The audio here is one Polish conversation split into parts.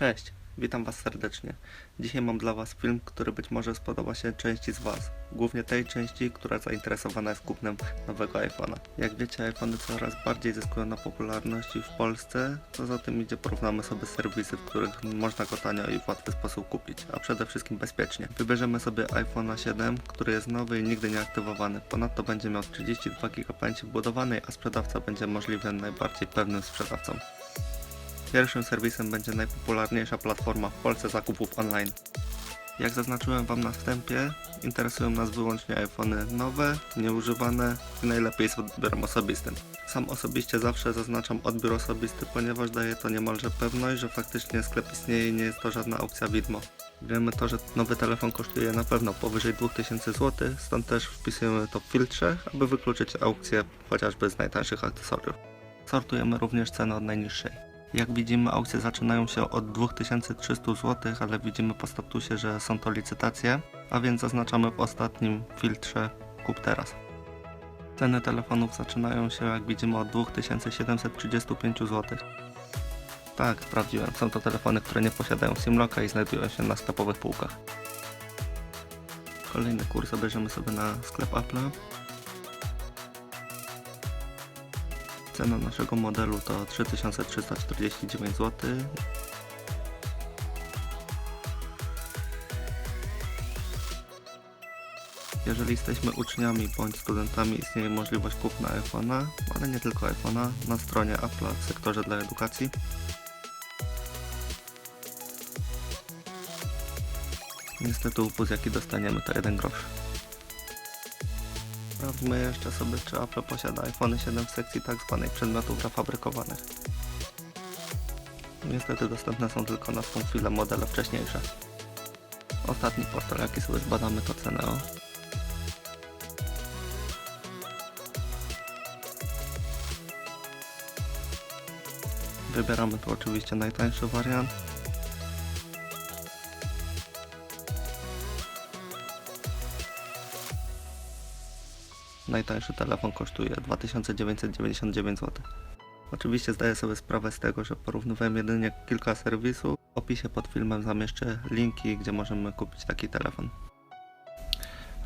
Cześć, witam Was serdecznie. Dzisiaj mam dla Was film, który być może spodoba się części z Was. Głównie tej części, która zainteresowana jest kupnem nowego iPhone'a. Jak wiecie, iPhony coraz bardziej zyskują na popularności w Polsce. Co za tym idzie, porównamy sobie serwisy, w których można go tanio i w łatwy sposób kupić, a przede wszystkim bezpiecznie. Wybierzemy sobie iPhone'a 7, który jest nowy i nigdy nie aktywowany. Ponadto będzie miał 32 GB wbudowanej, a sprzedawca będzie możliwie najbardziej pewnym sprzedawcą. Pierwszym serwisem będzie najpopularniejsza platforma w Polsce zakupów online. Jak zaznaczyłem Wam na wstępie, interesują nas wyłącznie iPhony nowe, nieużywane i najlepiej z odbiorem osobistym. Sam osobiście zawsze zaznaczam odbiór osobisty, ponieważ daje to niemalże pewność, że faktycznie sklep istnieje i nie jest to żadna aukcja widmo. Wiemy to, że nowy telefon kosztuje na pewno powyżej 2000 zł, stąd też wpisujemy to w filtrze, aby wykluczyć aukcje chociażby z najtańszych akcesoriów. Sortujemy również cenę od najniższej. Jak widzimy, aukcje zaczynają się od 2300 zł, ale widzimy po statusie, że są to licytacje, a więc zaznaczamy w ostatnim filtrze kup teraz. Ceny telefonów zaczynają się, jak widzimy, od 2735 zł. Tak, sprawdziłem, są to telefony, które nie posiadają SIM-locka i znajdują się na sklepowych półkach. Kolejny kurs obejrzymy sobie na sklep Apple. Cena naszego modelu to 3349 zł. Jeżeli jesteśmy uczniami bądź studentami, istnieje możliwość kupna iPhone'a, ale nie tylko iPhone'a, na stronie Apple w sektorze dla edukacji. Niestety upust jaki dostaniemy to 1 grosz. Sprawdźmy jeszcze sobie, czy Apple posiada iPhone 7 w sekcji tak zwanej przedmiotów zafabrykowanych. Niestety dostępne są tylko na tą chwilę modele wcześniejsze. Ostatni portal jaki sobie zbadamy to Ceneo. Wybieramy tu oczywiście najtańszy wariant. Najtańszy telefon kosztuje 2999 zł. Oczywiście zdaję sobie sprawę z tego, że porównywałem jedynie kilka serwisów. W opisie pod filmem zamieszczę linki, gdzie możemy kupić taki telefon.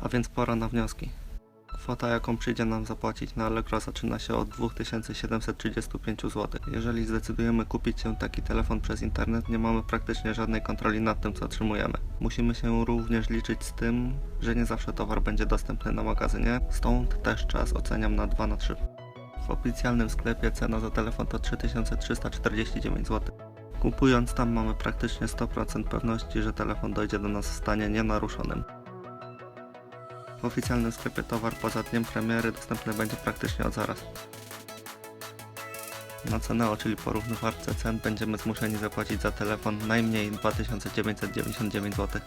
A więc pora na wnioski. Kwota jaką przyjdzie nam zapłacić na Allegro zaczyna się od 2735 zł. Jeżeli zdecydujemy kupić się taki telefon przez internet, nie mamy praktycznie żadnej kontroli nad tym co otrzymujemy. Musimy się również liczyć z tym, że nie zawsze towar będzie dostępny na magazynie, stąd też czas oceniam na 2 na 3. W oficjalnym sklepie cena za telefon to 3349 zł. Kupując tam mamy praktycznie 100% pewności, że telefon dojdzie do nas w stanie nienaruszonym. W oficjalnym sklepie towar poza dniem premiery dostępny będzie praktycznie od zaraz. Na Ceneo, czyli porównywarce cen, będziemy zmuszeni zapłacić za telefon najmniej 2999 zł.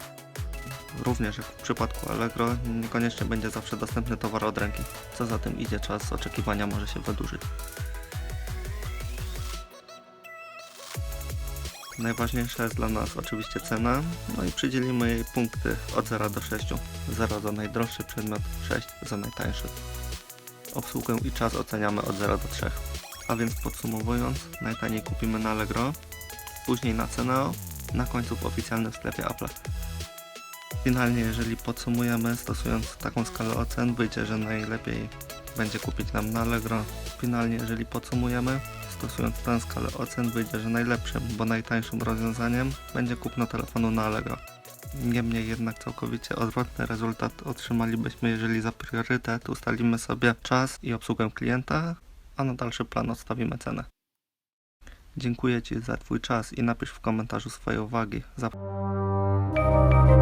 Również jak w przypadku Allegro, niekoniecznie będzie zawsze dostępny towar od ręki. Co za tym idzie, czas oczekiwania może się wydłużyć. Najważniejsza jest dla nas oczywiście cena, no i przydzielimy jej punkty od 0 do 6. 0 za najdroższy przedmiot, 6 za najtańszy. Obsługę i czas oceniamy od 0 do 3. A więc podsumowując, najtaniej kupimy na Allegro, później na Ceneo, na końcu w oficjalnym sklepie Apple. Finalnie, jeżeli podsumujemy, stosując taką skalę ocen, wyjdzie, że najlepiej będzie kupić nam na Allegro. Finalnie, jeżeli podsumujemy, stosując tę skalę ocen, wyjdzie, że najlepszym, bo najtańszym rozwiązaniem będzie kupno telefonu na Allegro. Niemniej jednak całkowicie odwrotny rezultat otrzymalibyśmy, jeżeli za priorytet ustalimy sobie czas i obsługę klienta, a na dalszy plan odstawimy cenę. Dziękuję Ci za Twój czas i napisz w komentarzu swoje uwagi. Zap-